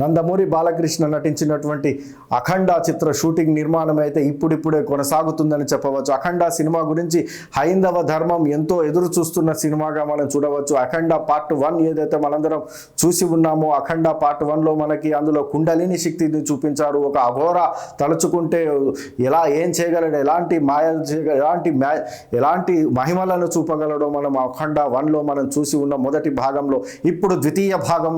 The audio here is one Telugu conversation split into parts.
నందమూరి బాలకృష్ణ నటించినటువంటి అఖండ చిత్ర షూటింగ్ నిర్మాణం అయితే ఇప్పుడిప్పుడే కొనసాగుతుందని చెప్పవచ్చు. అఖండ సినిమా గురించి హైందవ ధర్మం ఎంతో ఎదురు చూస్తున్న సినిమాగా మనం చూడవచ్చు. అఖండ పార్ట్ వన్ ఏదైతే మనందరం చూసి ఉన్నామో అఖండ పార్ట్ వన్లో మనకి అందులో కుండలిని శక్తిని చూపించారు. ఒక అఘోర తలుచుకుంటే ఎలా ఏం చేయగలడు ఎలాంటి మాయ ఎలాంటి మ్యా ఎలాంటి మహిమలను చూపగలడో మనం అఖండ వన్లో మనం చూసి ఉన్న మొదటి భాగంలో ఇప్పుడు ద్వితీయ భాగం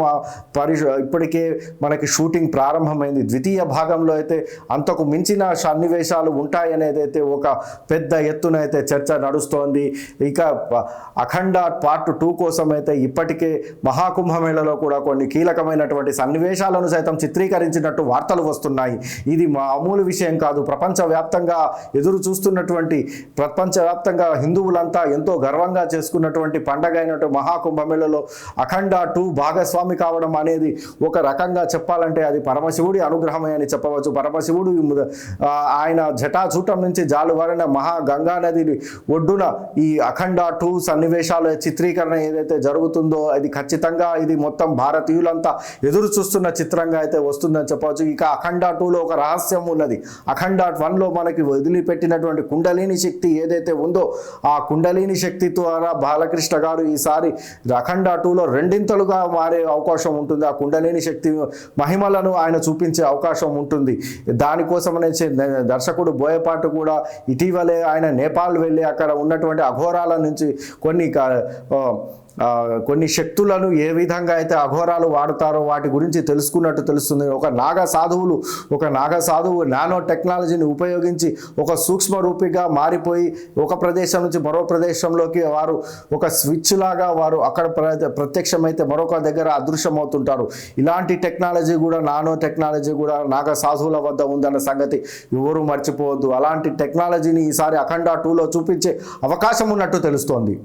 పరి ఇప్పటికే మనకి షూటింగ్ ప్రారంభమైంది. ద్వితీయ భాగంలో అయితే అంతకు మించిన సన్నివేశాలు ఉంటాయనేది అయితే ఒక పెద్ద ఎత్తున అయితే చర్చ నడుస్తోంది. ఇక అఖండ పార్ట్ టూ కోసం అయితే ఇప్పటికే మహాకుంభమేళలో కూడా కొన్ని కీలకమైనటువంటి సన్నివేశాలను సైతం చిత్రీకరించినట్టు వార్తలు వస్తున్నాయి. ఇది మామూలు విషయం కాదు. ప్రపంచవ్యాప్తంగా ఎదురు చూస్తున్నటువంటి ప్రపంచవ్యాప్తంగా హిందువులంతా ఎంతో గర్వంగా చేసుకున్నటువంటి పండగ అయినట్టు మహాకుంభమేళలో అఖండ టూ భాగస్వామి కావడం అనేది ఒక రకంగా చెప్పాలంటే అది పరమశివుడి అనుగ్రహమే అని చెప్పవచ్చు. పరమశివుడు ఆయన జటాచూటం నుంచి జాలువారిన మహా గంగా నది ఒడ్డున ఈ అఖండ టూ సన్నివేశాల చిత్రీకరణ ఏదైతే జరుగుతుందో అది ఖచ్చితంగా ఇది మొత్తం భారతీయులంతా ఎదురు చూస్తున్న చిత్రంగా అయితే వస్తుందని చెప్పవచ్చు. ఇక అఖండ టూలో ఒక రహస్యం ఉన్నది. అఖండ వన్లో మనకి వదిలిపెట్టినటువంటి కుండలిని శక్తి ఏదైతే ఉందో ఆ కుండలిని శక్తి ద్వారా బాలకృష్ణ గారు ఈసారి అఖండ టూలో రెండింతలుగా మారే అవకాశం ఉంటుంది. ఆ కుండలిని శక్తి మహిమలను ఆయన చూపించే అవకాశం ఉంటుంది. దానికోసమనే దర్శకుడు బోయపాటు కూడా ఇటీవలే ఆయన నేపాల్ వెళ్ళి అక్కడ ఉన్నటువంటి అఘోరాల నుంచి కొన్ని క- కొన్ని శక్తులను ఏ విధంగా అయితే అఘోరాలు వాడతారో వాటి గురించి తెలుసుకున్నట్టు తెలుస్తుంది. ఒక నాగ సాధువులు ఒక నాగ సాధువు నానో టెక్నాలజీని ఉపయోగించి ఒక సూక్ష్మ రూపిగా మారిపోయి ఒక ప్రదేశం నుంచి మరో ప్రదేశంలోకి వారు ఒక స్విచ్ లాగా వారు అక్కడ ప్ర- ప్రత్యక్షమైతే మరొక దగ్గర అదృశ్యమవుతుంటారు. ఇలాంటి టెక్నాలజీ కూడా నానో టెక్నాలజీ కూడా నాగ సాధువుల వద్ద ఉందన్న సంగతి ఎవరు మర్చిపోవద్దు. అలాంటి టెక్నాలజీని ఈసారి అఖండ టూలో చూపించే అవకాశం ఉన్నట్టు తెలుస్తోంది.